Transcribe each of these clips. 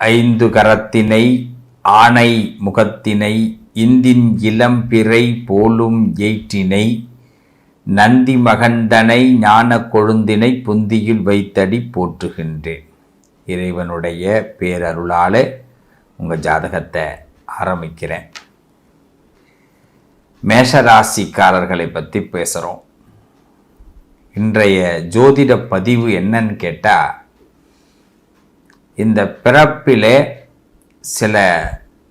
ஐந்து கரத்தினை ஆனை முகத்தினை இந்தின் இளம்பிறை போலும் ஏற்றினை நந்தி மகந்தனை ஞான கொழுந்தினை புந்தியில் வைத்தடி போற்றுகின்றேன். இறைவனுடைய பேரருளால் உங்கள் ஜாதகத்தை ஆரம்பிக்கிறேன். மேஷராசிக்காரர்களை பற்றி பேசுகிறோம். இன்றைய ஜோதிட பதிவு என்னன்னு கேட்டால் இந்த பிறப்பிலே சில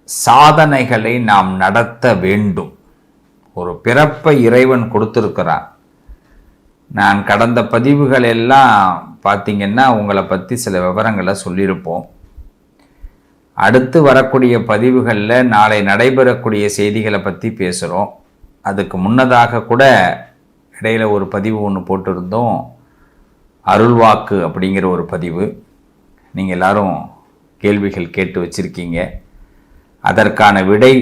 சாதனைகளை நாம் நடத்த வேண்டும். ஒரு பிறப்பை இறைவன் கொடுத்துருக்கிறான். நான் கடந்த பதிவுகள் எல்லாம் பார்த்தீங்கன்னா உங்களை பற்றி சில விவரங்களை சொல்லியிருப்போம். அடுத்து வரக்கூடிய பதிவுகளில் நாளை நடைபெறக்கூடிய செய்திகளை பற்றி பேசுகிறோம் அதுக்கு முன்னதாக கூட இடையில ஒரு பதிவு ஒன்று போட்டிருந்தோம். அருள்வாக்கு அப்படிங்கிற ஒரு பதிவு. நீங்கள் எல்லாரும் கேள்விகள் கேட்டு வச்சுருக்கீங்க. அதற்கான விடை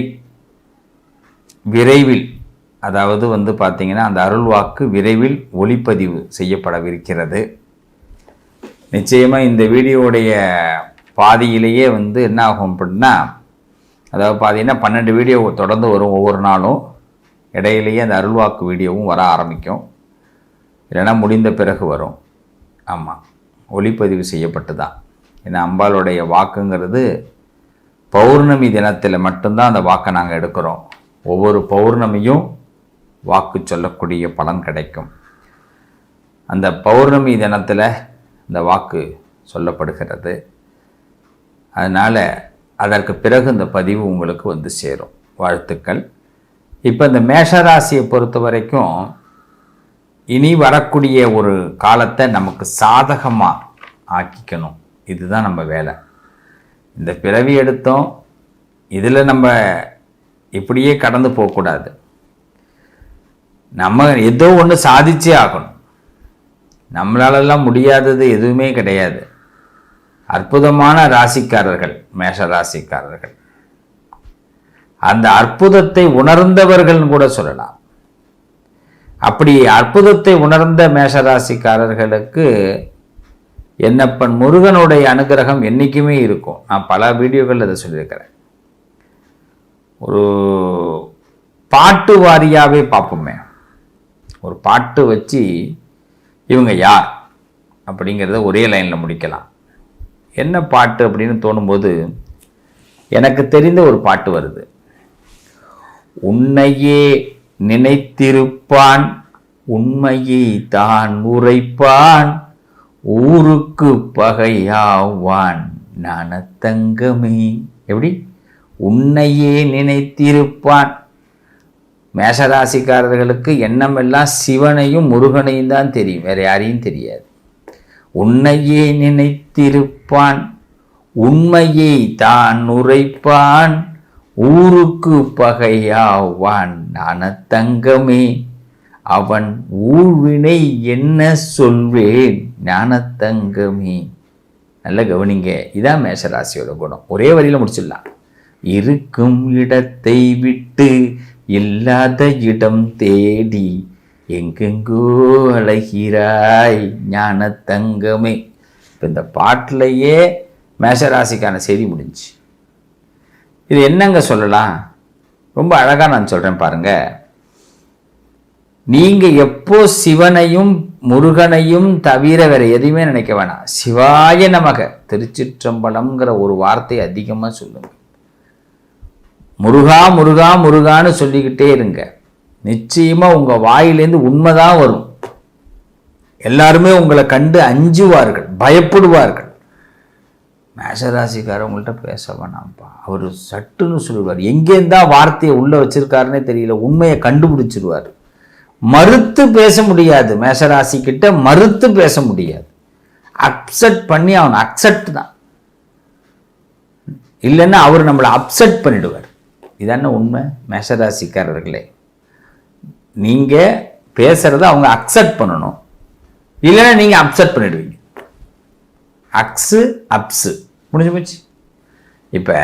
விரைவில் அதாவது வந்து பார்த்திங்கன்னா அந்த அருள்வாக்கு விரைவில் ஒளிப்பதிவு செய்யப்படவிருக்கிறது. நிச்சயமாக இந்த வீடியோவுடைய பாதியிலேயே வந்து என்ன ஆகும் அப்படின்னா அதாவது பார்த்தீங்கன்னா பன்னெண்டு வீடியோ தொடர்ந்து வரும் ஒவ்வொரு நாளும். இடையிலேயே அந்த அருள்வாக்கு வீடியோவும் வர ஆரம்பிக்கும். இல்லைன்னா முடிந்த பிறகு வரும். ஆமாம் ஒளிப்பதிவு செய்யப்பட்டு தான் ஏன்னா அம்பாளுடைய வாக்குங்கிறது பௌர்ணமி தினத்தில் மட்டும்தான் அந்த வாக்கை நாங்கள் எடுக்கிறோம். ஒவ்வொரு பௌர்ணமியும் வாக்கு சொல்லக்கூடிய பலன் கிடைக்கும். அந்த பௌர்ணமி தினத்தில் இந்த வாக்கு சொல்லப்படுகிறது. அதனால் அதற்கு பிறகு இந்த பதிவு உங்களுக்கு வந்து சேரும். வாழ்த்துக்கள். இப்போ இந்த மேஷராசியை பொறுத்த வரைக்கும் இனி வரக்கூடிய ஒரு காலத்தை நமக்கு சாதகமாக ஆக்கிக்கணும். இதுதான் நம்ம வேலை. இந்த பிறவி எடுத்தோம் இதில் நம்ம இப்படியே கடந்து போகக்கூடாது. நம்ம ஏதோ ஒன்று சாதிச்சே ஆகணும். நம்மளாலெல்லாம் முடியாதது எதுவுமே கிடையாது. அற்புதமான ராசிக்காரர்கள் மேஷ ராசிக்காரர்கள். அந்த அற்புதத்தை உணர்ந்தவர்கள்னு கூட சொல்லலாம். அப்படி அற்புதத்தை உணர்ந்த மேஷராசிக்காரர்களுக்கு என்னப்பன் முருகனுடைய அனுகிரகம் என்றைக்குமே இருக்கும். நான் பல வீடியோக்கள் அதை சொல்லியிருக்கிறேன். ஒரு பாட்டு வாரியாகவே பார்ப்போமே. ஒரு பாட்டு வச்சு இவங்க யார் அப்படிங்கிறத ஒரே லைனில் முடிக்கலாம். என்ன பாட்டு அப்படின்னு தோணும்போது எனக்கு தெரிந்த ஒரு பாட்டு வருது. உன்னையே நினைத்திருப்பான் உண்மையை தான் உரைப்பான் ஊருக்கு பகையாவான் தங்கமே எப்படி? உன்னையே நினைத்திருப்பான். மேஷராசிக்காரர்களுக்கு எண்ணமெல்லாம் சிவனையும் முருகனையும் தான் தெரியும். வேற யாரையும் தெரியாது. உன்னையே நினைத்திருப்பான். உண்மையை தான் உரைப்பான். ஊருக்கு பகையாவான் ஞானத்தங்கமே அவன் ஊழ்வினை என்ன சொல்வேன்? ஞானத்தங்கமி. நல்ல கவனிங்க. இதான் மேஷராசியோட குணம். ஒரே வரியில் முடிச்சிடலாம். இருக்கும் இடத்தை விட்டு இல்லாத இடம் தேடி எங்கெங்கோ அழகிறாய் ஞானத்தங்கமே. இப்போ இந்த பாட்டிலையே மேஷராசிக்கான செய்தி முடிஞ்சு இது என்னங்க சொல்லலாம்? ரொம்ப அழகாக நான் சொல்கிறேன் பாருங்க. நீங்கள் எப்போ சிவனையும் முருகனையும் தவிர வேற எதையுமே நினைக்க வேணாம். சிவாய நமக. திருச்சிற்றம்பலம்ங்கிற ஒரு வார்த்தை அதிகமாக சொல்லுங்க. முருகா முருகா முருகான்னு சொல்லிக்கிட்டே இருங்க. நிச்சயமாக உங்கள் வாயிலேருந்து உண்மைதான் வரும். எல்லாருமே உங்களை கண்டு அஞ்சுவார்கள் பயப்படுவார்கள். மேஷராசிக்காரவங்கள்ட்ட பேச வேணாம்ப்பா. அவர் சட்டுன்னு சொல்லுவார். எங்கேருந்தா வார்த்தையை உள்ளே வச்சுருக்காருன்னே தெரியல. உண்மையை கண்டுபிடிச்சிருவார். மறுத்து பேச முடியாது. மேஷராசி கிட்ட மறுத்து பேச முடியாது. அப்செட் பண்ணி அவன் அக்செப்ட் தான். இல்லைன்னா அவர் நம்மளை அப்செட் பண்ணிடுவார். இதான உண்மை மேஷராசிக்காரர்களே நீங்கள் பேசுகிறத அவங்க அக்செப்ட் பண்ணணும். இல்லைன்னா நீங்கள் அப்செட் பண்ணிடுவீங்க. அக்ஸு அப்ஸு. முடிஞ்சு போச்சு. இப்போ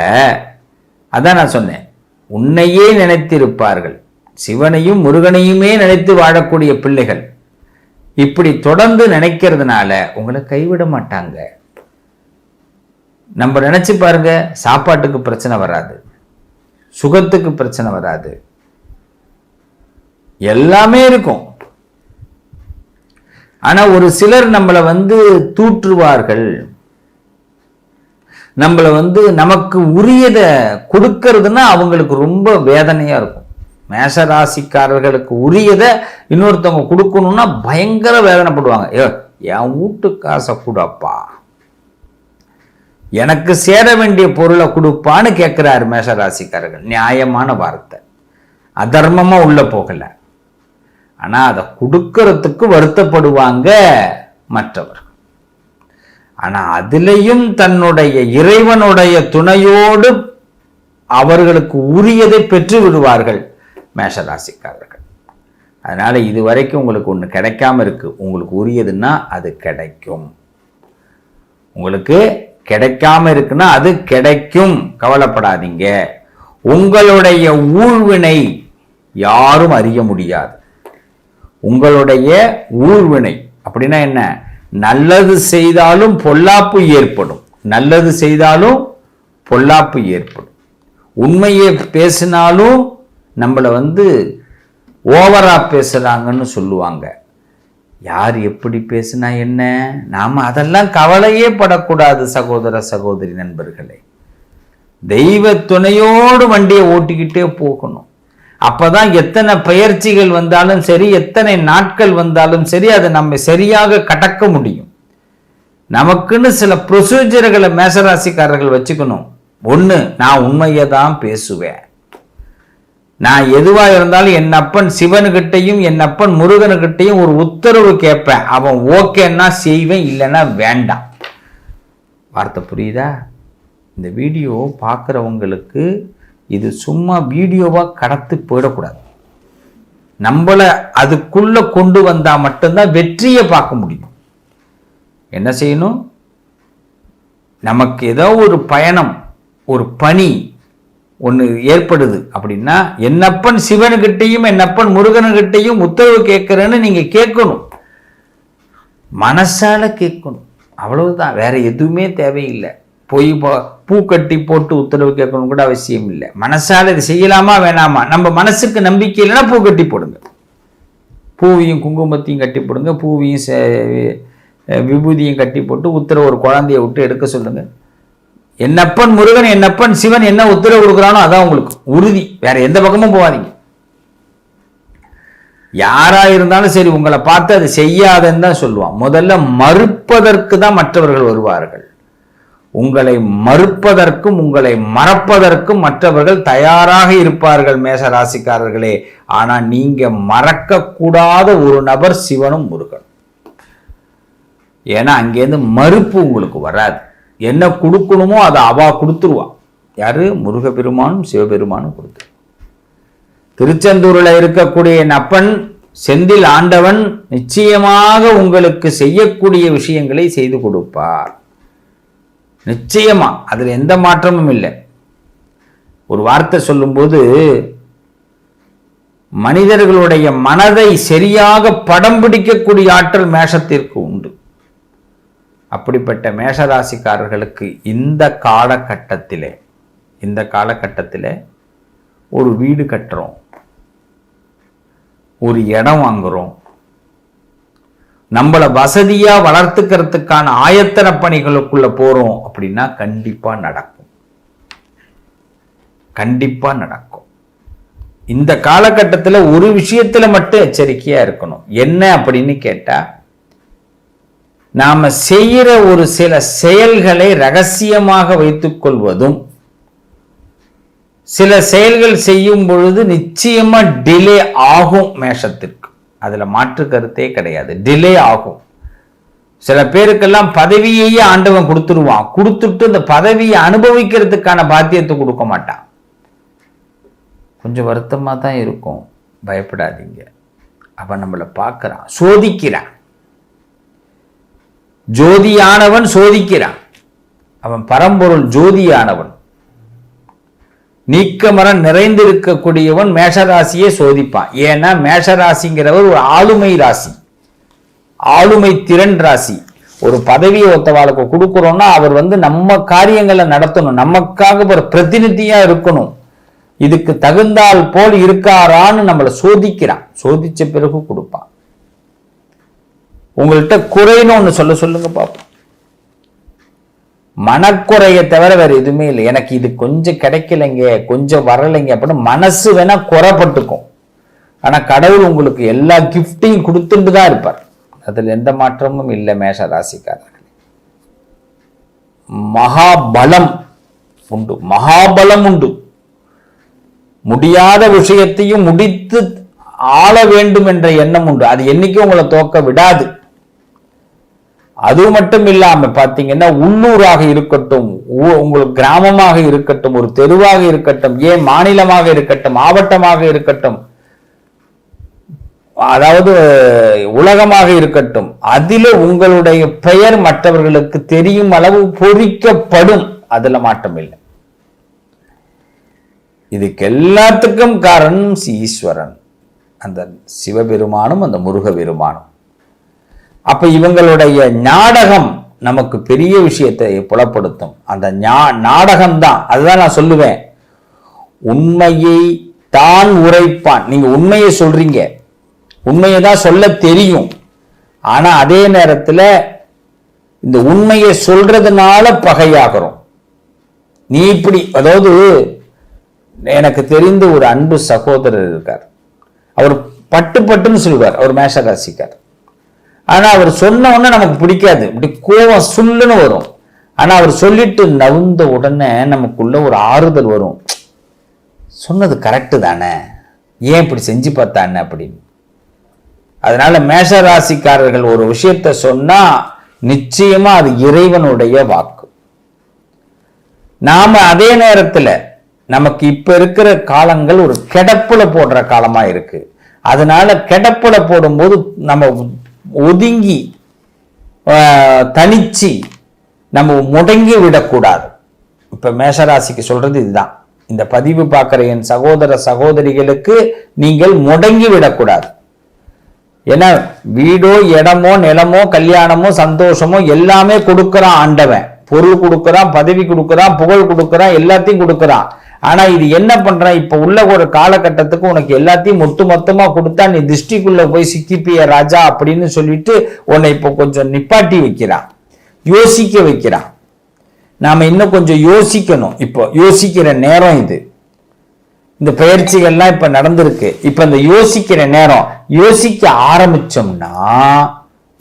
அதான் நான் சொன்னேன். உன்னையே நினைத்திருப்பார்கள். சிவனையும் முருகனையுமே நினைத்து வாழக்கூடிய பிள்ளைகள். இப்படி தொடர்ந்து நினைக்கிறதுனால உங்களை கைவிட மாட்டாங்க. நம்ம நினைச்சு பாருங்க சாப்பாட்டுக்கு பிரச்சனை வராது. சுகத்துக்கு பிரச்சனை வராது. எல்லாமே இருக்கும். ஆனா ஒரு சிலர் நம்மளை வந்து தூற்றுவார்கள். நம்மளை வந்து நமக்கு உரியதை கொடுக்கறதுன்னா அவங்களுக்கு ரொம்ப வேதனையா இருக்கும். மேஷராசிக்காரர்களுக்கு உரியதை இன்னொருத்தவங்க கொடுக்கணும்னா பயங்கர வேதனைப்படுவாங்க. ஏ என் வீட்டு காசை கூடப்பா. எனக்கு சேர வேண்டிய பொருளை கொடுப்பான்னு கேட்குறாரு மேஷராசிக்காரர்கள் நியாயமான வார்த்தை. அதர்மமா உள்ள போகல. ஆனா அதை கொடுக்கறதுக்கு வருத்தப்படுவாங்க மற்றவர்கள் ஆனா அதுலேயும் தன்னுடைய இறைவனுடைய துணையோடு அவர்களுக்கு உரியதை பெற்று விடுவார்கள். மேஷராசிக்காரர்கள். அதனால இது வரைக்கும் உங்களுக்கு ஒன்று கிடைக்காம இருக்கு. உங்களுக்கு உரியதுன்னா அது கிடைக்கும். உங்களுக்கு கிடைக்காம இருக்குன்னா அது கிடைக்கும். கவலைப்படாதீங்க. உங்களுடைய ஊழ்வினை யாரும் அறிய முடியாது. உங்களுடைய ஊழ்வினை அப்படின்னா என்ன? நல்லது செய்தாலும் பொல்லாப்பு ஏற்படும். நல்லது செய்தாலும் பொல்லாப்பு ஏற்படும். உண்மையை பேசினாலும் நம்மளை வந்து ஓவராக பேசுகிறாங்கன்னு சொல்லுவாங்க. யார் எப்படி பேசினா என்ன? நாம் அதெல்லாம் கவலையே படக்கூடாது சகோதர சகோதரி நண்பர்களே. தெய்வ துணையோடு வண்டியை ஓட்டிக்கிட்டே போகணும். அப்போ தான் எத்தனை பயிற்சிகள் வந்தாலும் சரி எத்தனை நாட்கள் வந்தாலும் சரி அதை நம்ம சரியாக கடக்க முடியும். நமக்குன்னு சில ப்ரொசீஜர்களை மேசராசிக்காரர்கள் வச்சுக்கணும். ஒன்று நான் உண்மையை தான் பேசுவேன். நான் எதுவா இருந்தாலும் என் அப்பன் சிவனுக்கிட்டையும் என் அப்பன் முருகனுக்கிட்டையும் ஒரு உத்தரவு கேட்பேன். அவன் ஓகேன்னா செய்வேன் இல்லைன்னா வேண்டாம். வார்த்தை புரியுதா? இந்த வீடியோ பார்க்குறவங்களுக்கு இது சும்மா வீடியோவாக கடத்து போயிடக்கூடாது. நம்மளை அதுக்குள்ளே கொண்டு வந்தால் மட்டும்தான் வெற்றியை பார்க்க முடியும். என்ன செய்யணும்? நமக்கு ஏதோ ஒரு பயணம் ஒரு பணி ஒன்று ஏற்படுது அப்படின்னா என்னப்பன் சிவனுக்கிட்டையும் என்னப்பன் முருகனுக்கிட்டையும் உத்தரவு கேட்குறேன்னு நீங்கள் கேட்கணும். மனசால் கேட்கணும். அவ்வளவுதான். வேற எதுவுமே தேவையில்லை. போய் பூ கட்டி போட்டு உத்தரவு கேட்கணும் கூட அவசியம் இல்லை. மனசால் இது செய்யலாமா வேணாமா? நம்ம மனசுக்கு நம்பிக்கை இல்லைன்னா பூ கட்டி போடுங்க. பூவையும் குங்குமத்தையும் கட்டி போடுங்க. பூவையும் சே- விபூதியும் கட்டி போட்டு உத்தரவு ஒரு குழந்தைய விட்டு எடுக்க சொல்லுங்கள் என்னப்பன் முருகன் என்னப்பன் சிவன் என்ன உத்தரவு கொடுக்குறானோ அதான் உங்களுக்கு உறுதி. வேற எந்த பக்கமும் போகாதீங்க. யாரா இருந்தாலும் சரி உங்களை பார்த்து அது செய்யாதன்னு தான் சொல்லுவான். முதல்ல மறுப்பதற்கு தான் மற்றவர்கள் வருவார்கள். உங்களை மறுப்பதற்கும் உங்களை மறப்பதற்கும் மற்றவர்கள் தயாராக இருப்பார்கள் மேச ராசிக்காரர்களே. ஆனா நீங்க மறக்க கூடாத ஒரு நபர் சிவனும் முருகன். ஏன்னா அங்கேருந்து மறுப்பு உங்களுக்கு வராது. என்ன கொடுக்கணுமோ அதை அவா கொடுத்துருவா. யாரு? முருகப்பெருமானும் சிவபெருமானும் கொடுத்து. திருச்செந்தூரில் இருக்கக்கூடிய நப்பன் செந்தில் ஆண்டவன் நிச்சயமாக உங்களுக்கு செய்யக்கூடிய விஷயங்களை செய்து கொடுப்பார். நிச்சயமா அதில் எந்த மாற்றமும் இல்லை. ஒரு வார்த்தை சொல்லும்போது மனிதர்களுடைய மனதை சரியாக படம் பிடிக்கக்கூடிய ஆற்றல் மேஷத்திற்கு உண்டு. அப்படிப்பட்ட மேஷராசிக்காரர்களுக்கு இந்த காலகட்டத்திலே இந்த காலகட்டத்தில் ஒரு வீடு கட்டுறோம். ஒரு இடம் வாங்குறோம். நம்மளை வசதியா வளர்த்துக்கிறதுக்கான ஆயத்தன பணிகளுக்குள்ள போறோம் அப்படின்னா கண்டிப்பா நடக்கும். கண்டிப்பா நடக்கும். இந்த காலகட்டத்தில் ஒரு விஷயத்துல மட்டும் எச்சரிக்கையா இருக்கணும். என்ன அப்படின்னு கேட்டா நாம செய்கிற ஒரு சில செயல்களை ரகசியமாக வைத்துக் கொள்வதும் சில செயல்கள் செய்யும் பொழுது நிச்சயமாக டிலே ஆகும் மேஷத்திற்கு. அதில் மாற்று கருத்தே கிடையாது. டிலே ஆகும். சில பேருக்கெல்லாம் பதவியையே ஆண்டவன் கொடுத்துருவான். கொடுத்துட்டு இந்த பதவியை அனுபவிக்கிறதுக்கான பாத்தியத்தை கொடுக்க மாட்டான். கொஞ்சம் வருத்தமாக தான் இருக்கும். பயப்படாதீங்க. அவன் நம்மளை பார்க்கறான். சோதிக்கிறான். ஜோதியானவன் சோதிக்கிறான். அவன் பரம்பொருள் ஜோதியானவன். நீக்கமரம் நிறைந்திருக்கக்கூடியவன் மேஷராசியை சோதிப்பான். ஏன்னா மேஷராசிங்கிறவர் ஒரு ஆளுமை ராசி. ஆளுமை திறன் ராசி. ஒரு பதவியை ஒத்தவாளுக்கு கொடுக்குறோம்னா அவர் வந்து நம்ம காரியங்களை நடத்தணும். நமக்காக ஒரு பிரதிநிதியா இருக்கணும். இதுக்கு தகுந்தால் போல் இருக்காரான்னு நம்மளை சோதிக்கிறான். சோதிச்ச பிறகு கொடுப்பான். உங்கள்கிட்ட குறைன்னு ஒன்று சொல்ல சொல்லுங்க பாப்போம். மனக்குறையை தவிர வேற எதுவுமே இல்லை. எனக்கு இது கொஞ்சம் கிடைக்கலைங்க கொஞ்சம் வரலைங்க அப்படின்னு மனசு வேணா குறைப்பட்டுக்கும். ஆனா கடவுள் உங்களுக்கு எல்லா கிஃப்டையும் கொடுத்துட்டு தான் இருப்பார். அதுல எந்த மாற்றமும் இல்லை மேஷ ராசிக்காரர்கள் மகாபலம் உண்டு. மகாபலம் உண்டு. முடியாத விஷயத்தையும் முடித்து ஆள வேண்டும் என்ற எண்ணம் உண்டு. அது என்னைக்கும் உங்களை தோக்க விடாது. அது மட்டும் இல்லாம பாத்தீங்கன்னா உள்ளூராக இருக்கட்டும் உங்களுக்கு கிராமமாக இருக்கட்டும் ஒரு தெருவாக இருக்கட்டும் ஏன் மாநிலமாக இருக்கட்டும் மாவட்டமாக இருக்கட்டும் அதாவது உலகமாக இருக்கட்டும் அதில உங்களுடைய பெயர் மற்றவர்களுக்கு தெரியும் அளவு பொறிக்கப்படும். அதுல மாற்றம் இல்லை. இதுக்கு எல்லாத்துக்கும் காரணம் ஈஸ்வரன். அந்த சிவபெருமானும் அந்த முருகபெருமானும். அப்ப இவங்களுடைய நாடகம் நமக்கு பெரிய விஷயத்தை புலப்படுத்தும். அந்த ஞா- நாடகம்தான். அதுதான் நான் சொல்லுவேன். உண்மையை தான் உரைப்பான். நீங்க உண்மையை சொல்றீங்க. உண்மையை தான் சொல்ல தெரியும். ஆனா அதே நேரத்தில் இந்த உண்மையை சொல்றதுனால பகையாகிறோம். நீ இப்படி அதாவது எனக்கு தெரிந்த ஒரு அன்பு சகோதரர் இருக்கார். அவர் பட்டு பட்டுன்னு சொல்லுவார். அவர் மேஷராசிக்கார். ஆனா அவர் சொன்ன உடனே நமக்கு பிடிக்காது. இப்படி கோவம் சுள்ளுன்னு வரும். ஆனா அவர் சொல்லிட்டு நவுந்த உடனே நமக்குள்ள ஒரு ஆறுதல் வரும். சொன்னது கரெக்டு தானே? ஏன் இப்படி செஞ்சு பார்த்தானே அப்படின்னு. அதனால மேஷ ராசிக்காரர்கள் ஒரு விஷயத்த சொன்னா நிச்சயமா அது இறைவனுடைய வாக்கு. நாம அதே நேரத்துல நமக்கு இப்ப இருக்கிற காலங்கள் ஒரு கிடப்புல போடுற காலமா இருக்கு. அதனால கிடப்புல போடும்போது நம்ம ஒதுங்கி தனிச்சு நம்ம முடங்கி விடக்கூடாது. இப்ப மேஷராசிக்கு சொல்றது இதுதான். இந்த பதிவு பார்க்குற என் சகோதர சகோதரிகளுக்கு நீங்கள் முடங்கி விடக்கூடாது. ஏன்னா வீடோ இடமோ நிலமோ கல்யாணமோ சந்தோஷமோ எல்லாமே கொடுக்குறான் ஆண்டவன். பொருள் கொடுக்குறான் பதவி கொடுக்குறான் புகழ் கொடுக்குறான் எல்லாத்தையும் கொடுக்குறான். ஆனா இது என்ன பண்றான் இப்ப உள்ள ஒரு காலகட்டத்துக்கு உனக்கு எல்லாத்தையும் மொத்த மொத்தமா கொடுத்தா நீ திருஷ்டிக்குள்ள போய் சிக்கிப்பிய ராஜா அப்படின்னு சொல்லிட்டு உன்னை இப்போ கொஞ்சம் நிப்பாட்டி வைக்கிறான் யோசிக்க வைக்கிறான் நாம இன்னும் கொஞ்சம் யோசிக்கணும். இப்போ யோசிக்கிற நேரம் இது. இந்த பயிற்சிகள்லாம் இப்ப நடந்திருக்கு. இப்ப இந்த யோசிக்கிற நேரம் யோசிக்க ஆரம்பிச்சோம்னா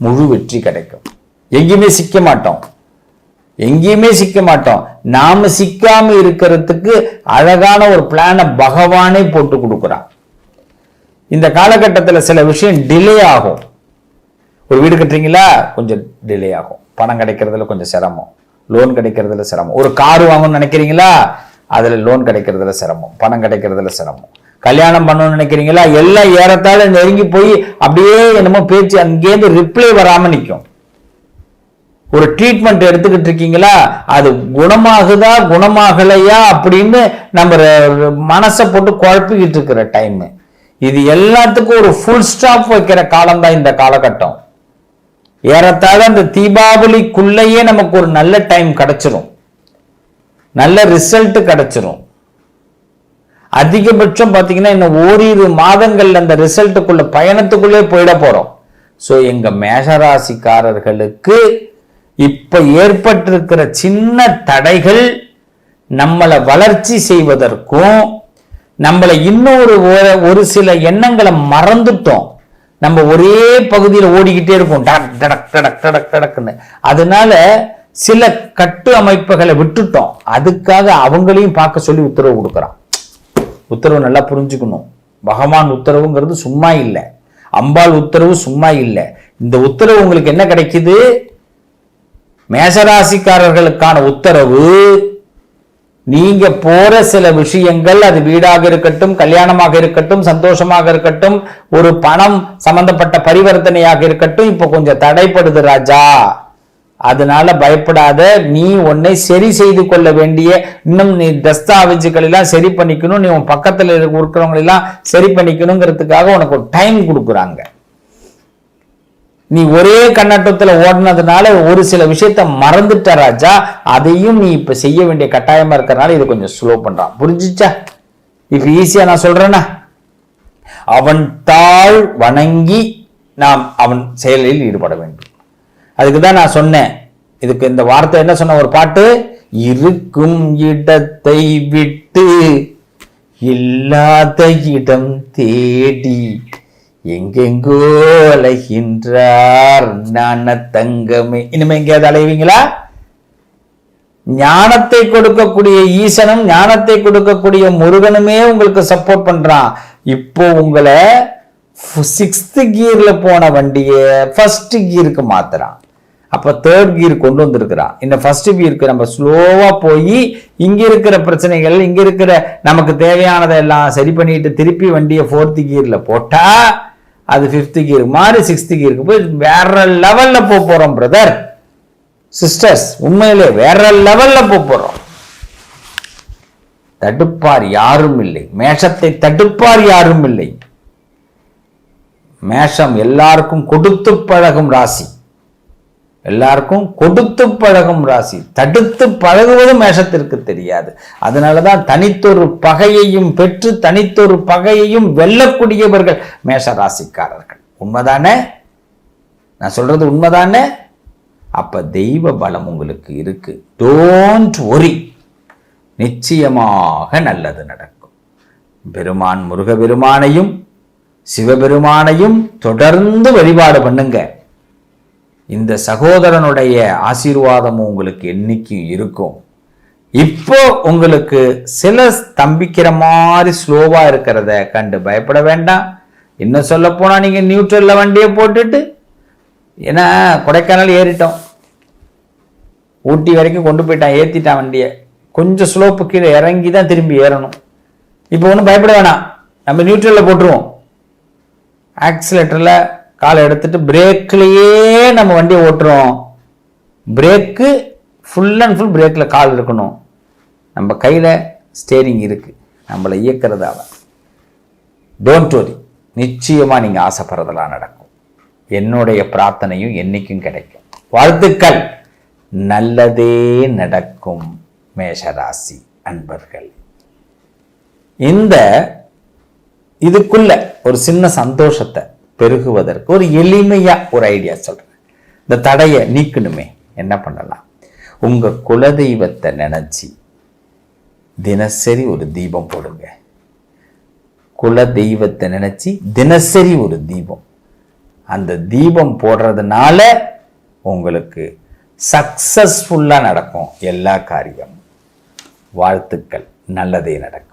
முழு வெற்றி கிடைக்கும். எங்கேயுமே சிக்க மாட்டோம். எங்கேயுமே சிக்க மாட்டோம். நாம சிக்காம இருக்கிறதுக்கு அழகான ஒரு பிளானை பகவானே போட்டு கொடுக்குறான். இந்த காலகட்டத்தில் சில விஷயம் டிலே ஆகும். ஒரு வீடு கட்டுறீங்களா? கொஞ்சம் டிலே ஆகும். பணம் கிடைக்கிறதுல கொஞ்சம் சிரமம். லோன் கிடைக்கிறதுல சிரமம். ஒரு கார் வாங்கணும்னு நினைக்கிறீங்களா? அதில் லோன் கிடைக்கிறதுல சிரமம். பணம் கிடைக்கிறதுல சிரமம். கல்யாணம் பண்ணணும்னு நினைக்கிறீங்களா? எல்லாம் ஏறத்தாழ நெருங்கி போய் அப்படியே என்னமோ பேச்சு அங்கேருந்து ரிப்ளை வராமல் நிற்கும் ஒரு ட்ரீட்மெண்ட் எடுத்துக்கிட்டு இருக்கீங்களா? அது குணமாகுதா குணமாகலையா அப்படின்னு நம்ம மனசை போட்டு குழப்பிக்கிட்டு இருக்கிற டைம் இது எல்லாத்துக்கும் ஒரு ஃபுல் ஸ்டாப் வைக்கிற காலம் தான் இந்த காலகட்டம். ஏறத்தாழ அந்த தீபாவளிக்குள்ளேயே நமக்கு ஒரு நல்ல டைம் கிடைச்சிரும். நல்ல ரிசல்ட் கிடைச்சிரும். அதிகபட்சம் பார்த்தீங்கன்னா இன்னும் ஓரிரு மாதங்கள்ல அந்த ரிசல்ட்டுக்குள்ள பயணத்துக்குள்ளே போயிட போறோம். ஸோ எங்க மேஷராசிக்காரர்களுக்கு இப்போ ஏற்பட்டிருக்கிற சின்ன தடைகள் நம்மளை வளர்ச்சி செய்வதற்கும் நம்மளை இன்னொரு ஒரு- சில எண்ணங்களை மறந்துட்டோம். நம்ம ஒரே பகுதியில் ஓடிக்கிட்டே இருக்கும். டக் டடக் டடக் டடக் டடக்குன்னு. அதனால சில கட்டு அமைப்புகளை விட்டுட்டோம். அதுக்காக அவங்களையும் பார்க்க சொல்லி உத்தரவு கொடுக்குறான். உத்தரவு நல்லா புரிஞ்சுக்கணும். பகவான் உத்தரவுங்கிறது சும்மா இல்லை. அம்பாள் உத்தரவு சும்மா இல்லை. இந்த உத்தரவு உங்களுக்கு என்ன கிடைக்குது? மேசராசிக்காரர்களுக்கான உத்தரவு நீங்க போற சில விஷயங்கள் அது வீடாக இருக்கட்டும் கல்யாணமாக இருக்கட்டும் சந்தோஷமாக இருக்கட்டும் ஒரு பணம் சம்பந்தப்பட்ட பரிவர்த்தனையாக இருக்கட்டும் இப்ப கொஞ்சம் தடைப்படுது ராஜா. அதனால பயப்படாத நீ உன்னை சரி செய்து கொள்ள வேண்டிய இன்னும் நீ தஸ்தாவேஜுகள் எல்லாம் சரி பண்ணிக்கணும் நீ உன் பக்கத்துல இருக்கிறவங்களெல்லாம் சரி பண்ணிக்கணுங்கிறதுக்காக உனக்கு ஒரு டைம் கொடுக்குறாங்க. நீ ஒரே கண்ணாட்டத்தில் ஓடினதுனால ஒரு சில விஷயத்த மறந்துட்ட ராஜா அதையும் நீ இப்போ செய்ய வேண்டிய கட்டாயமாக இருக்கிறனால இது கொஞ்சம் ஸ்லோ பண்ணுறான் புரிஞ்சிச்சா? இப்போ ஈஸியாக நான் சொல்கிறேன்னா அவன் தாழ் வணங்கி நாம் அவன் செயலில் ஈடுபட வேண்டும். அதுக்கு தான் நான் சொன்னேன். இதுக்கு இந்த வார்த்தை என்ன சொன்ன ஒரு பாட்டு? இருக்கும் இடத்தை விட்டு இல்லாத இடம் தேடி எங்கெங்கோ அலைகின்றார் ஞான தங்கமே. இனிமே எங்கேயாவது அலைவீங்களா? ஞானத்தை கொடுக்கக்கூடிய ஈசனும் ஞானத்தை கொடுக்கக்கூடிய முருகனுமே உங்களுக்கு சப்போர்ட் பண்றான். இப்போ உங்களை சிக்ஸ்த் கியர்ல போன வண்டியை ஃபர்ஸ்ட் கியருக்கு மாத்துறான். அப்ப தேர்ட் கியர் கொண்டு வந்திருக்கிறான். இந்த ஃபர்ஸ்ட் கியருக்கு நம்ம ஸ்லோவா போய் இங்க இருக்கிற பிரச்சனைகள் இங்க இருக்கிற நமக்கு தேவையானதை எல்லாம் சரி பண்ணிட்டு திருப்பி வண்டியை ஃபோர்த் கியர்ல போட்டா அது ஃபிஃப்த் கியர் மாறி சிக்ஸ்த் கியருக்கு போய் வேற லெவல்ல போக போறோம் பிரதர் சிஸ்டர்ஸ் உண்மையிலே வேற லெவல்ல போக போறோம். தடுப்பார் யாரும் இல்லை. மேஷத்தை தடுப்பார் யாரும் இல்லை. மேஷம் எல்லாருக்கும் கொடுத்து பழகும் ராசி. எல்லாருக்கும் கொடுத்து பழகும் ராசி. தடுத்து பழகுவது மேஷத்திற்கு தெரியாது. அதனாலதான் தனித்தொரு பகையையும் பெற்று தனித்தொரு பகையையும் வெல்லக்கூடியவர்கள் மேஷ ராசிக்காரர்கள். உண்மைதானே? நான் சொல்றது உண்மைதானே? அப்ப தெய்வ பலம் உங்களுக்கு இருக்கு. டோன்ட் ஒரி நிச்சயமாக நல்லது நடக்கும். பெருமான் முருகபெருமானையும் சிவபெருமானையும் தொடர்ந்து வழிபாடு பண்ணுங்க. இந்த சகோதரனுடைய ஆசீர்வாதமும் உங்களுக்கு என்னைக்கும் இருக்கும்? இப்போ உங்களுக்கு சில ஸ்தம்பிக்கிற மாதிரி ஸ்லோவாக இருக்கிறத கண்டு பயப்பட வேண்டாம். இன்னும் சொல்ல போனால் நீங்கள் நியூட்ரலில் வண்டியை போட்டுட்டு ஏன்னா கொடைக்கானல் ஏறிட்டோம். ஊட்டி வரைக்கும் கொண்டு போயிட்டான் ஏற்றிட்டான் வண்டியை. கொஞ்சம் ஸ்லோப்பு கீழே இறங்கி தான் திரும்பி ஏறணும். இப்போ ஒன்றும் பயப்பட வேணாம். நம்ம நியூட்ரலில் போட்டுருவோம். ஆக்சிலேட்டரில் காலை எடுத்துட்டு பிரேக்லேயே நம்ம வண்டியை ஓட்டுறோம். பிரேக்கு ஃபுல் அண்ட் ஃபுல் பிரேக்கில் கால் இருக்கணும். நம்ம கையில் ஸ்டேரிங் இருக்குது நம்மளை இயக்கிறதால டோன்ட் வரி நிச்சயமாக நீங்கள் ஆசைப்படுறதெல்லாம் நடக்கும். என்னுடைய பிரார்த்தனையும் என்றைக்கும் கிடைக்கும். வாழ்த்துக்கள். நல்லதே நடக்கும் மேஷராசி அன்பர்கள். இந்த இதுக்குள்ள ஒரு சின்ன சந்தோஷத்தை பெருகுவதற்கு ஒரு எளிமையா ஒரு ஐடியா சொல்றேன். இந்த தடையை நீக்கணுமே. என்ன பண்ணலாம்? உங்க குலதெய்வத்தை நினச்சி தினசரி ஒரு தீபம் போடுங்க. குல தெய்வத்தை நினைச்சு தினசரி ஒரு தீபம். அந்த தீபம் போடுறதுனால உங்களுக்கு சக்சஸ்ஃபுல்லாக நடக்கும் எல்லா காரியமும். வாழ்த்துக்கள். நல்லதே நடக்கும்.